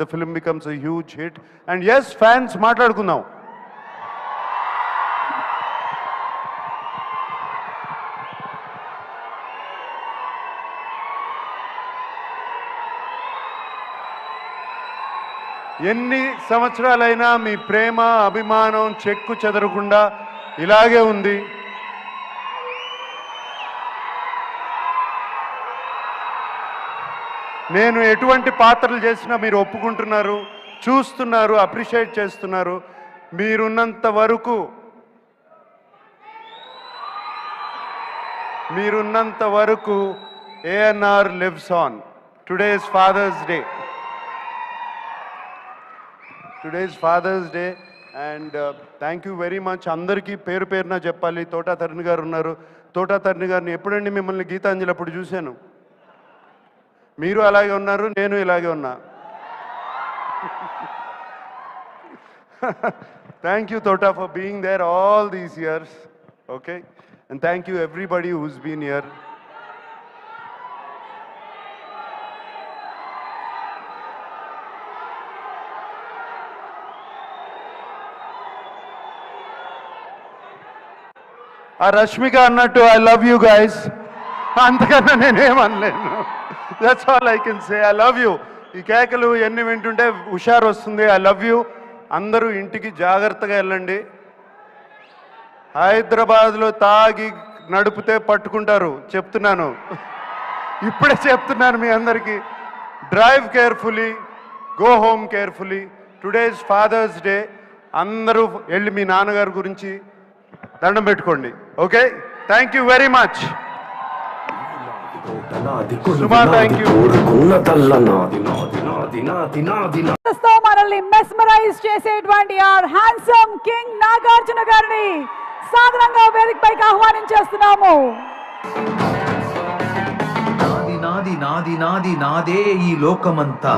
The film becomes huge hit and as fans మాట్లాడుకుందాం. ఎన్ని సంవత్సరాలైనా మీ ప్రేమ అభిమానం చెక్కు చెదరకుండా ఇలాగే ఉంది. నేను ఎటువంటి పాత్రలు చేసినా మీరు ఒప్పుకుంటున్నారు చూస్తున్నారు అప్రిషియేట్ చేస్తున్నారు. మీరున్నంత వరకు మీరున్నంత వరకు ANR lives on today's father's day today's father's day and thank you very much అందరికీ పేరు పేరున చెప్పాలి. తోటా తరుణ్ గారు ఉన్నారు. తోటా తరుణ్ గారిని ఎప్పుడండి మిమ్మల్ని గీతాంజలి అప్పుడు చూశాను? మీరు అలాగే ఉన్నారు నేను ఇలాగే ఉన్నా. Thank you Thota for being there all these years okay and thank you everybody who's been here ఆ రష్మిక అన్నట్టు ఐ లవ్ యూ గైస్ అంతకన్నా నేనేమనలేను. That's all I can say I love you ఈ కేకలు ఎన్ని వింటుంటే హుషారు వస్తుంది. ఐ లవ్ యూ అందరూ ఇంటికి జాగ్రత్తగా వెళ్ళండి. హైదరాబాద్లో తాగి నడిపితే పట్టుకుంటారు. చెప్తున్నాను. ఇప్పుడే చెప్తున్నాను మీ అందరికీ. Drive carefully go home carefully today's father's day అందరూ వెళ్ళి మీ నాన్నగారి గురించి దండం పెట్టుకోండి. Okay thank you very much మనల్ని మెస్మరైజ్ చేసేటువంటి ఆర్ హ్యాండ్సమ్ కింగ్ నాగార్జున గారిని సాధారణంగా వేదికపైకి ఆహ్వానించేస్తున్నాము నాది నాది నాది నాది నాదే ఈ లోకమంతా.